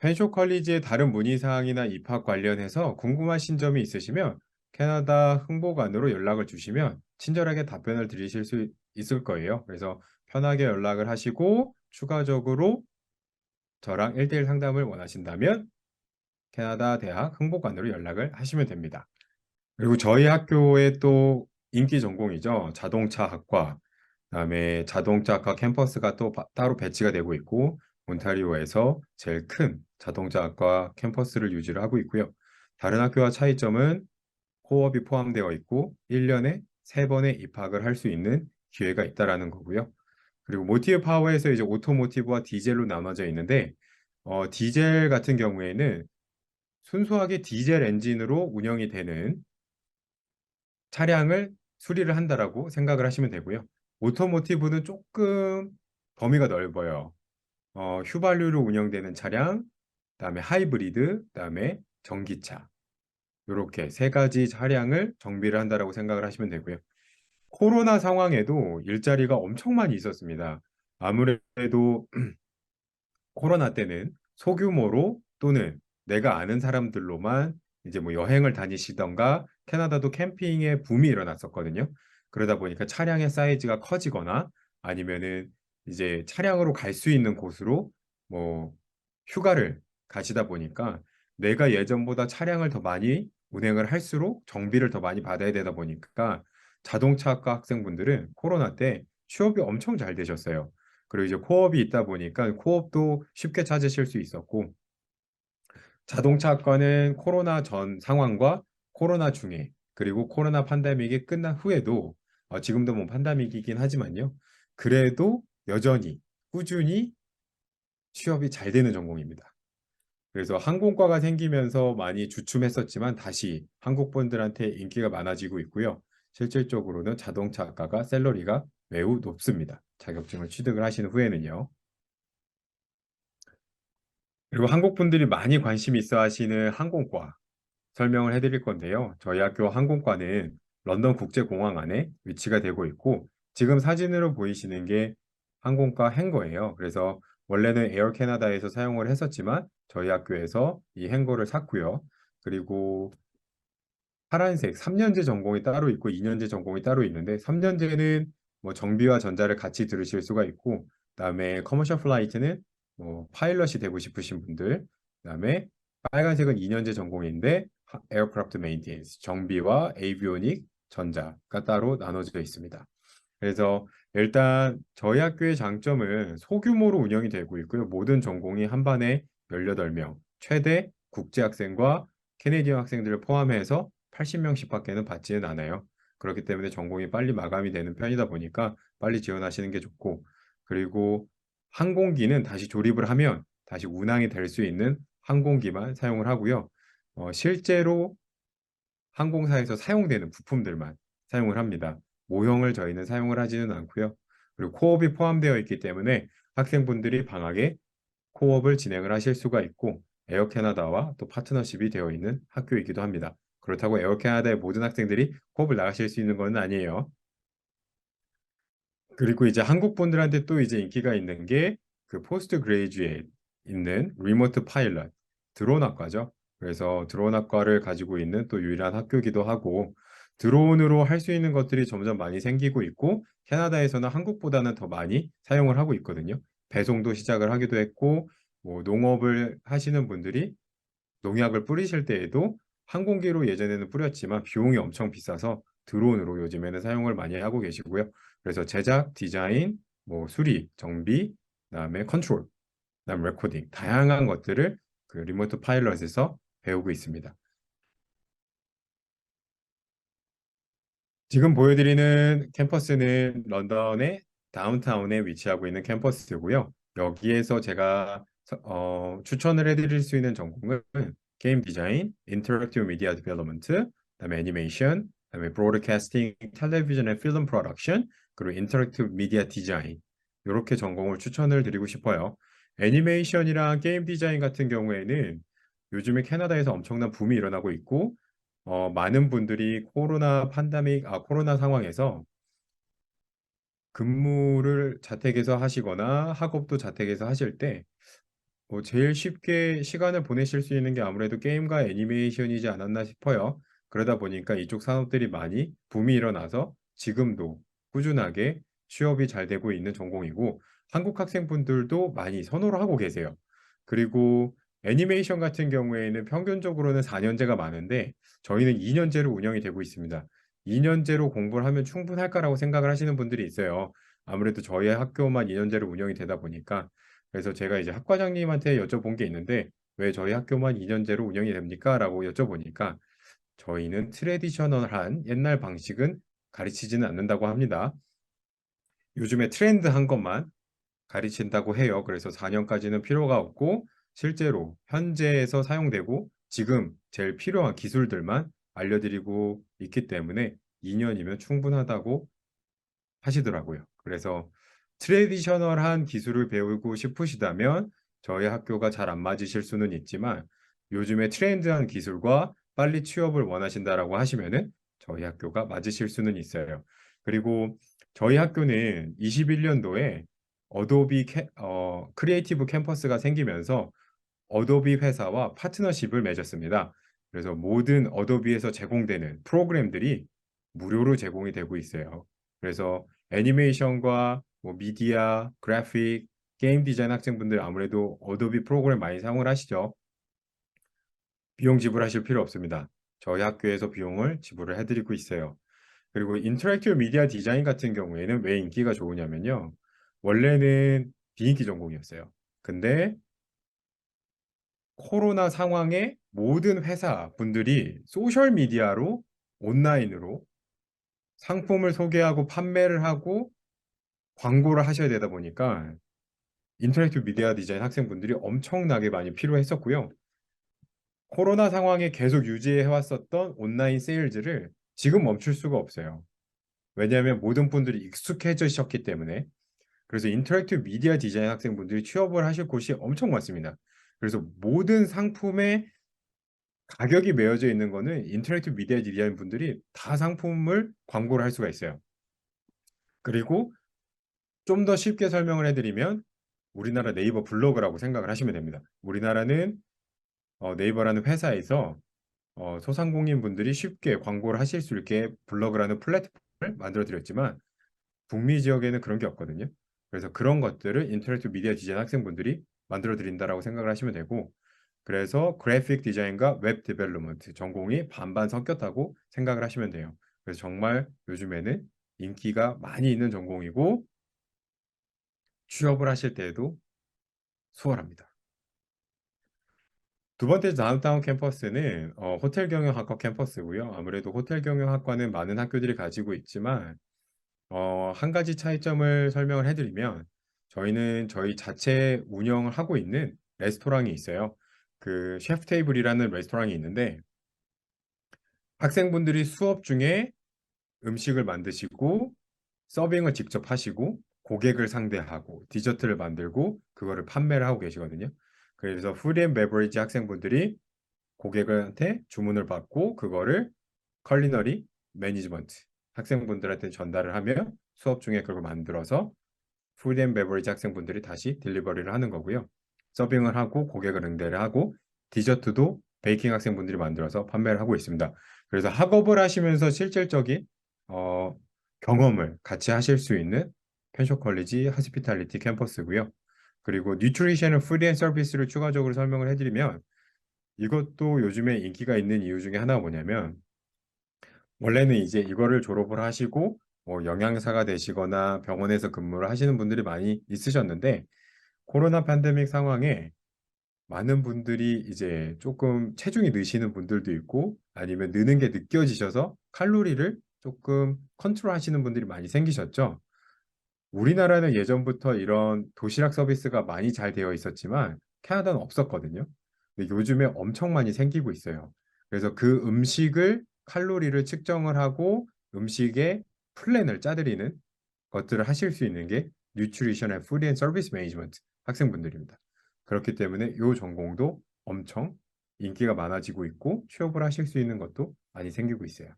펜쇼 컬리지의 다른 문의사항이나 입학 관련해서 궁금하신 점이 있으시면 캐나다 홍보관으로 연락을 주시면 친절하게 답변을 드리실 수 있을 거예요. 그래서 편하게 연락을 하시고 추가적으로 저랑 1대1 상담을 원하신다면 캐나다 대학 홍보관으로 연락을 하시면 됩니다. 그리고 저희 학교의 또 인기 전공이죠. 자동차 학과, 그다음에 자동차 학과 캠퍼스가 또 바- 따로 배치가 되고 있고 온타리오에서 제일 큰 자동차학과 캠퍼스를 유지를 하고 있고요. 다른 학교와 차이점은 코업이 포함되어 있고 1년에 3번의 입학을 할 수 있는 기회가 있다라는 거고요. 그리고 모티브 파워에서 이제 오토모티브와 디젤로 나눠져 있는데 어, 디젤 같은 경우에는 순수하게 디젤 엔진으로 운영이 되는 차량을 수리를 한다라고 생각을 하시면 되고요. 오토모티브는 조금 범위가 넓어요. 어, 휘발유로 운영되는 차량, 그다음에 하이브리드, 그다음에 전기차. 이렇게 세 가지 차량을 정비를 한다라고 생각을 하시면 되고요. 코로나 상황에도 일자리가 엄청 많이 있었습니다. 아무래도 코로나 때는 소규모로 또는 내가 아는 사람들로만 이제 뭐 여행을 다니시던가 캐나다도 캠핑의 붐이 일어났었거든요. 그러다 보니까 차량의 사이즈가 커지거나 아니면은 이제 차량으로 갈 수 있는 곳으로 뭐 휴가를 가시다 보니까 내가 예전보다 차량을 더 많이 운행을 할수록 정비를 더 많이 받아야 되다 보니까 자동차학과 학생분들은 코로나 때 취업이 엄청 잘 되셨어요. 그리고 이제 코업이 있다 보니까 코업도 쉽게 찾으실 수 있었고 자동차학과는 코로나 전 상황과 코로나 중에 그리고 코로나 판데믹이 끝난 후에도 어, 지금도 뭐 판데믹이긴 하지만요. 그래도 여전히 꾸준히 취업이 잘 되는 전공입니다. 그래서 항공과가 생기면서 많이 주춤했었지만 다시 한국 분들한테 인기가 많아지고 있고요. 실질적으로는 자동차학과가 셀러리가 매우 높습니다. 자격증을 취득을 하신 후에는요. 그리고 한국 분들이 많이 관심 있어 하시는 항공과 설명을 해드릴 건데요. 저희 학교 항공과는 런던 국제공항 안에 위치가 되고 있고 지금 사진으로 보이시는 게 항공과 행거예요. 그래서 원래는 에어 캐나다에서 사용을 했었지만 저희 학교에서 이 행거를 샀고요. 그리고 파란색 3년제 전공이 따로 있고 2년제 전공이 따로 있는데 3년제는 뭐 정비와 전자를 같이 들으실 수가 있고 그다음에 커머셜 플라이트는 뭐 파일럿이 되고 싶으신 분들 그다음에 빨간색은 2년제 전공인데 에어크래프트 메인테인스 정비와 에이비오닉 전자가 따로 나눠져 있습니다. 그래서 일단 저희 학교의 장점은 소규모로 운영이 되고 있고요. 모든 전공이 한 반에 18명, 최대 국제 학생과 캐네디언 학생들을 포함해서 80명씩 밖에는 받지는 않아요. 그렇기 때문에 전공이 빨리 마감이 되는 편이다 보니까 빨리 지원하시는 게 좋고 그리고 항공기는 다시 조립을 하면 다시 운항이 될 수 있는 항공기만 사용을 하고요. 어, 실제로 항공사에서 사용되는 부품들만 사용을 합니다. 모형을 저희는 사용을 하지는 않고요. 그리고 코업이 포함되어 있기 때문에 학생분들이 방학에 코업을 진행을 하실 수가 있고 에어 캐나다와 또 파트너십이 되어 있는 학교이기도 합니다. 그렇다고 에어 캐나다의 모든 학생들이 코업을 나가실 수 있는 건 아니에요. 그리고 이제 한국 분들한테 또 이제 인기가 있는 게 그 포스트 그레이주에이트 있는 리모트 파일럿 드론 학과죠. 그래서 드론 학과를 가지고 있는 또 유일한 학교이기도 하고 드론으로 할 수 있는 것들이 점점 많이 생기고 있고 캐나다에서는 한국보다는 더 많이 사용을 하고 있거든요. 배송도 시작을 하기도 했고 뭐 농업을 하시는 분들이 농약을 뿌리실 때에도 항공기로 예전에는 뿌렸지만 비용이 엄청 비싸서 드론으로 요즘에는 사용을 많이 하고 계시고요. 그래서 제작, 디자인, 뭐 수리, 정비, 그다음에 컨트롤, 그다음 레코딩 다양한 것들을 그 리모트 파일럿에서 배우고 있습니다. 지금 보여드리는 캠퍼스는 런던의 다운타운에 위치하고 있는 캠퍼스고요. 여기에서 제가 어, 추천을 해드릴 수 있는 전공은 게임 디자인, 인터랙티브 미디어 디벨롭먼트, 그다음에 애니메이션, 그다음에 브로드캐스팅, 텔레비전 앤 필름 프로덕션, 그리고 인터랙티브 미디어 디자인 이렇게 전공을 추천을 드리고 싶어요. 애니메이션이랑 게임 디자인 같은 경우에는 요즘에 캐나다에서 엄청난 붐이 일어나고 있고 어, 많은 분들이 코로나 판데믹, 아, 코로나 상황에서 근무를 자택에서 하시거나 학업도 자택에서 하실 때 뭐 제일 쉽게 시간을 보내실 수 있는 게 아무래도 게임과 애니메이션이지 않았나 싶어요. 그러다 보니까 이쪽 산업들이 많이 붐이 일어나서 지금도 꾸준하게 취업이 잘 되고 있는 전공이고 한국 학생분들도 많이 선호를 하고 계세요. 그리고 애니메이션 같은 경우에는 평균적으로는 4년제가 많은데 저희는 2년제로 운영이 되고 있습니다. 2년제로 공부를 하면 충분할까라고 생각을 하시는 분들이 있어요. 아무래도 저희 학교만 2년제로 운영이 되다 보니까 그래서 제가 이제 학과장님한테 여쭤본 게 있는데 왜 저희 학교만 2년제로 운영이 됩니까? 라고 여쭤보니까 저희는 트레디셔널한 옛날 방식은 가르치지는 않는다고 합니다. 요즘에 트렌드한 것만 가르친다고 해요. 그래서 4년까지는 필요가 없고 실제로 현재에서 사용되고 지금 제일 필요한 기술들만 알려드리고 있기 때문에 2년이면 충분하다고 하시더라고요. 그래서 트레디셔널한 기술을 배우고 싶으시다면 저희 학교가 잘 안 맞으실 수는 있지만 요즘에 트렌드한 기술과 빨리 취업을 원하신다라고 하시면은 저희 학교가 맞으실 수는 있어요. 그리고 저희 학교는 21년도에 어도비 캐, 어, 크리에이티브 캠퍼스가 생기면서 어도비 회사와 파트너십을 맺었습니다. 그래서 모든 어도비에서 제공되는 프로그램들이 무료로 제공이 되고 있어요. 그래서 애니메이션과 뭐 미디어, 그래픽, 게임 디자인 학생분들 아무래도 어도비 프로그램 많이 사용을 하시죠. 비용 지불하실 필요 없습니다. 저희 학교에서 비용을 지불을 해드리고 있어요. 그리고 인터랙티브 미디어 디자인 같은 경우에는 왜 인기가 좋으냐면요. 원래는 비인기 전공이었어요. 근데 코로나 상황에 모든 회사 분들이 소셜 미디어로 온라인으로 상품을 소개하고 판매를 하고 광고를 하셔야 되다 보니까 인터랙티브 미디어 디자인 학생분들이 엄청나게 많이 필요했었고요. 코로나 상황에 계속 유지해 왔었던 온라인 세일즈를 지금 멈출 수가 없어요. 왜냐하면 모든 분들이 익숙해지셨기 때문에 그래서 인터랙티브 미디어 디자인 학생분들이 취업을 하실 곳이 엄청 많습니다. 그래서 모든 상품에 가격이 매여져 있는 거는 인터랙티브 미디어 디자인 분들이 다 상품을 광고를 할 수가 있어요. 그리고 좀 더 쉽게 설명을 해드리면 우리나라 네이버 블로그라고 생각을 하시면 됩니다. 우리나라는 어, 네이버라는 회사에서 어, 소상공인 분들이 쉽게 광고를 하실 수 있게 블로그라는 플랫폼을 만들어 드렸지만 북미 지역에는 그런 게 없거든요. 그래서 그런 것들을 인터랙티브 미디어 디자인 학생분들이 만들어 드린다라고 생각을 하시면 되고 그래서 그래픽 디자인과 웹 디벨롭먼트 전공이 반반 섞였다고 생각을 하시면 돼요. 그래서 정말 요즘에는 인기가 많이 있는 전공이고 취업을 하실 때에도 수월합니다. 두 번째 다운타운 캠퍼스는 어, 호텔 경영학과 캠퍼스고요. 아무래도 호텔 경영학과는 많은 학교들이 가지고 있지만 어, 한 가지 차이점을 설명을 해드리면 저희는 저희 자체 운영을 하고 있는 레스토랑이 있어요. 그 셰프 테이블이라는 레스토랑이 있는데 학생분들이 수업 중에 음식을 만드시고 서빙을 직접 하시고 고객을 상대하고 디저트를 만들고 그거를 판매를 하고 계시거든요. 그래서 푸드 베버리지 학생분들이 고객한테 주문을 받고 그거를 컬리너리 매니지먼트 학생분들한테 전달을 하며 수업 중에 그걸 만들어서 푸드 앤 베버리지 학생분들이 다시 딜리버리를 하는 거고요. 서빙을 하고 고객을 응대를 하고 디저트도 베이킹 학생분들이 만들어서 판매를 하고 있습니다. 그래서 학업을 하시면서 실질적인 어, 경험을 같이 하실 수 있는 펜쇼 컬리지 하스피탈리티 캠퍼스고요. 그리고 뉴트리션을 푸드 앤 서비스를 추가적으로 설명을 해드리면 이것도 요즘에 인기가 있는 이유 중에 하나가 뭐냐면 원래는 이제 이거를 졸업을 하시고 뭐 영양사가 되시거나 병원에서 근무를 하시는 분들이 많이 있으셨는데 코로나 팬데믹 상황에 많은 분들이 이제 조금 체중이 느시는 분들도 있고 아니면 느는 게 느껴지셔서 칼로리를 조금 컨트롤 하시는 분들이 많이 생기셨죠. 우리나라는 예전부터 이런 도시락 서비스가 많이 잘 되어 있었지만 캐나다는 없었거든요. 근데 요즘에 엄청 많이 생기고 있어요. 그래서 그 음식을 칼로리를 측정을 하고 음식의 플랜을 짜드리는 것들을 하실 수 있는 게 뉴트리션 앤 푸드 앤 서비스 매니지먼트 학생분들입니다. 그렇기 때문에 이 전공도 엄청 인기가 많아지고 있고 취업을 하실 수 있는 것도 많이 생기고 있어요.